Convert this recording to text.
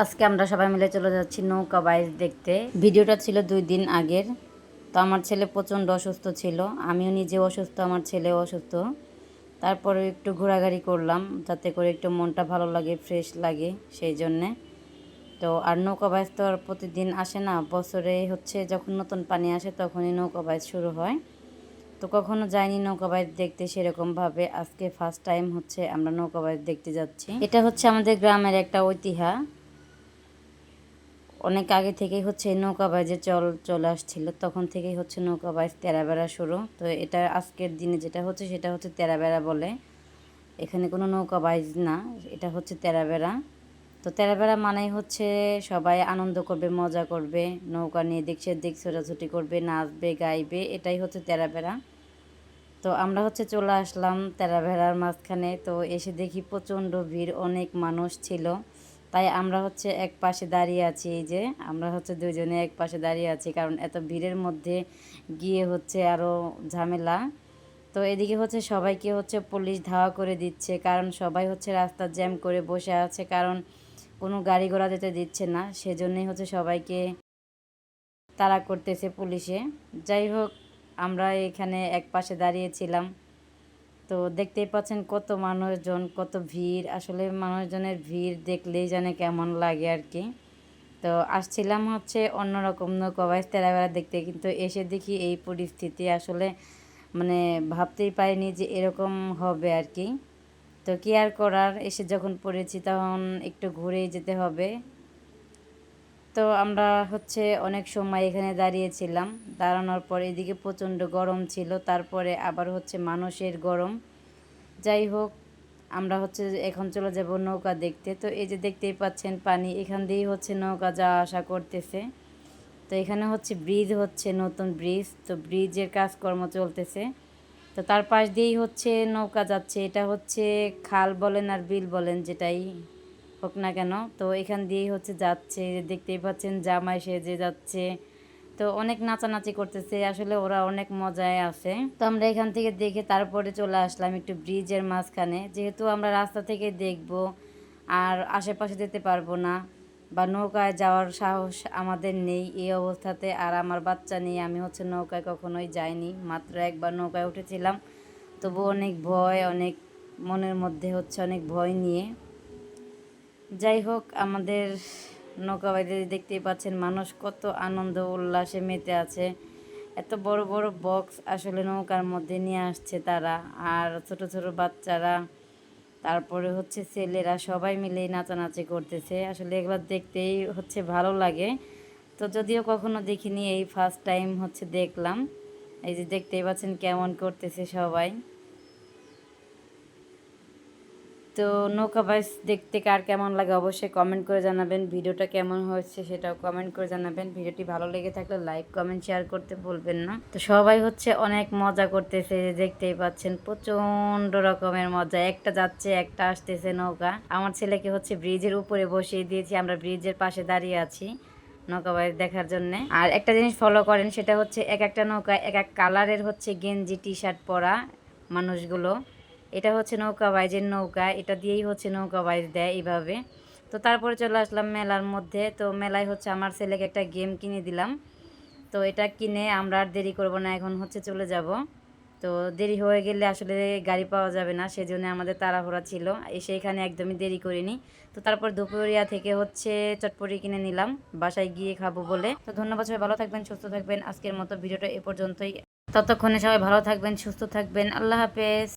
আজকে আমরা সবাই মিলে চলে যাচ্ছি নৌকা বাইচ দেখতে। ভিডিওটা ছিল দুই দিন আগের। তো আমার ছেলে প্রচণ্ড অসুস্থ ছিল। আমিও নিজে অসুস্থ, আমার ছেলেও অসুস্থ। তারপরে একটু ঘোরাঘুরি করলাম, যাতে করে একটু মনটা ভালো লাগে ফ্রেশ লাগে সেই জন্যে। তো আর নৌকা বাইচ তো আর প্রতিদিন আসে না। বছরে হচ্ছে যখন নতুন পানি আসে তখনই নৌকা বাইচ শুরু হয়। তো কখনো যাইনি নৌকা বাইচ দেখতে সেরকমভাবে আজকে ফার্স্ট টাইম হচ্ছে আমরা নৌকা বাইচ দেখতে যাচ্ছি। এটা হচ্ছে আমাদের গ্রামের একটা ঐতিহ্য। অনেক আগে থেকেই হচ্ছে নৌকা বাইজে চল, চলে আসছিল। তখন থেকেই হচ্ছে নৌকা বাইজ তেরা বেড়া শুরু। তো এটা আজকের দিনে যেটা হচ্ছে সেটা হচ্ছে তেরা বেড়া বলে। এখানে কোনো নৌকা বাইজ না, এটা হচ্ছে তেরা বেড়া তো তেরা বেড়া মানেই হচ্ছে সবাই আনন্দ করবে, মজা করবে, নৌকা নিয়ে দেখছে দিক ছোটাছুটি করবে, নাচবে, গাইবে, এটাই হচ্ছে তেরা বেড়া তো আমরা হচ্ছে চলে আসলাম তেরা ভেড়ার মাঝখানে। তো এসে দেখি প্রচণ্ড ভিড়, অনেক মানুষ ছিল। তাই আমরা হচ্ছে এক পাশে দাঁড়িয়ে আছি এই যে, আমরা হচ্ছে দুজনে এক পাশে দাঁড়িয়ে আছি, কারণ এত ভিড়ের মধ্যে গিয়ে হচ্ছে আরও ঝামেলা। তো এদিকে হচ্ছে সবাইকে হচ্ছে পুলিশ ধাওয়া করে দিচ্ছে, কারণ সবাই হচ্ছে রাস্তা জ্যাম করে বসে আছে, কারণ কোনো গাড়ি ঘোড়া যেতে দিচ্ছে না, সেজন্যই হচ্ছে সবাইকে তাড়া করতেছে পুলিশে। যাই হোক, আমরা এখানে এক পাশে দাঁড়িয়েছিলাম তো দেখতেই পাচ্ছেন কত মানুষজন, কত ভিড়। আসলে মানুষজনের ভিড় দেখলেই জানে কেমন লাগে আর কি। তো আসছিলাম হচ্ছে অন্যরকম নৌকাবাইজ তেরাবেলা দেখতে, কিন্তু এসে দেখি এই পরিস্থিতি। আসলে মানে ভাবতেই পারিনি যে এরকম হবে আর কি। তো কি আর করার? এসে যখন পড়েছি তখন একটু ঘুরেই যেতে হবে। তো আমরা হচ্ছে অনেক সময় এখানে দাঁড়িয়েছিলাম। দাঁড়ানোর পর এদিকে প্রচণ্ড গরম ছিল, তারপরে আবার হচ্ছে মানুষের গরম। যাই হোক, আমরা হচ্ছে এখন চলে যাব নৌকা দেখতে। তো এই যে দেখতেই পাচ্ছেন পানি, এখান দিয়েই হচ্ছে নৌকা যাওয়া আসা করতেছে। তো এখানে হচ্ছে ব্রিজ হচ্ছে, নতুন ব্রিজ। তো ব্রিজের কাজকর্ম চলতেছে। তো তার পাশ দিয়েই হচ্ছে নৌকা যাচ্ছে। এটা হচ্ছে খাল বলেন আর বিল বলেন যেটাই হোক না কেন, তো এখান দিয়েই হচ্ছে যাচ্ছে দেখতেই পাচ্ছেন জামাই সেজে যাচ্ছে। তো অনেক নাচানাচি করতেছে, আসলে ওরা অনেক মজায় আছে। তো আমরা এখান থেকে দেখে তারপরে চলে আসলাম একটু ব্রিজের মাঝখানে। যেহেতু আমরা রাস্তা থেকে দেখব, আর আশেপাশে যেতে পারব না, বা নৌকায় যাওয়ার সাহস আমাদের নেই এই অবস্থাতে, আর আমার বাচ্চা নিয়ে আমি হচ্ছে নৌকায় কখনোই যাইনি, মাত্র একবার নৌকায় উঠেছিলাম। তবু অনেক ভয়, অনেক মনের মধ্যে হচ্ছে অনেক ভয় নিয়ে। যাই হোক, আমাদের নৌকাবাইতে দেখতেই পাচ্ছেন মানুষ কত আনন্দ উল্লাসে মেতে আছে। এত বড় বড় বক্স আসলে নৌকার মধ্যে নিয়ে আসছে তারা। আর ছোট ছোট বাচ্চারা, তারপরে হচ্ছে ছেলেরা সবাই মিলেই নাচানাচি করতেছে। আসলে এগুলো দেখতেই হচ্ছে ভালো লাগে। তো যদিও কখনো দেখিনি, এই ফার্স্ট টাইম হচ্ছে দেখলাম। এই যে দেখতেই পাচ্ছেন কেমন করতেছে সবাই। তো নৌকা বাইস দেখতে কার কেমন লাগে অবশ্যই কমেন্ট করে জানাবেন। ভিডিওটা কেমন হয়েছে সেটাও কমেন্ট করে জানাবেন। ভিডিওটি ভালো লেগে থাকলে লাইক কমেন্ট শেয়ার করতে ভুলবেন না। তো সবাই হচ্ছে অনেক মজা করতেছে, দেখতেই পাচ্ছেন। প্রচণ্ড রকমের মজা। একটা যাচ্ছে, একটা আসতেছে নৌকা। আমার ছেলেকে হচ্ছে ব্রিজের উপরে বসিয়ে দিয়েছি। আমরা ব্রিজের পাশে দাঁড়িয়ে আছি নৌকা বাইর দেখার জন্য। আর একটা জিনিস ফলো করেন, সেটা হচ্ছে এক একটা নৌকা এক এক কালারের হচ্ছে গেঞ্জি টি শার্ট পরা মানুষগুলো। এটা হচ্ছে নৌকা বাইজের নৌকা, এটা দিয়েই হচ্ছে নৌকা বাইজ দেয় এইভাবে। তো তারপরে চলে আসলাম মেলার মধ্যে। তো মেলায় হচ্ছে আমার ছেলেকে একটা গেম কিনে দিলাম। তো এটা কিনে আমরা আর দেরি করব না, এখন হচ্ছে চলে যাব। তো দেরি হয়ে গেলে আসলে গাড়ি পাওয়া যাবে না, সেজন্য আমাদের তাড়াহুড়া ছিল। এসে এখানে একদমই দেরি করিনি। তো তারপর দুপুরিয়া থেকে হচ্ছে চটপটি কিনে নিলাম, বাসায় গিয়ে খাব বলে। তো ধন্যবাদ সবাই, ভালো থাকবেন, সুস্থ থাকবেন। আজকের মতো ভিডিওটা এ পর্যন্তই। ততক্ষণে সবাই ভালো থাকবেন, সুস্থ থাকবেন। আল্লাহ হাফেজ।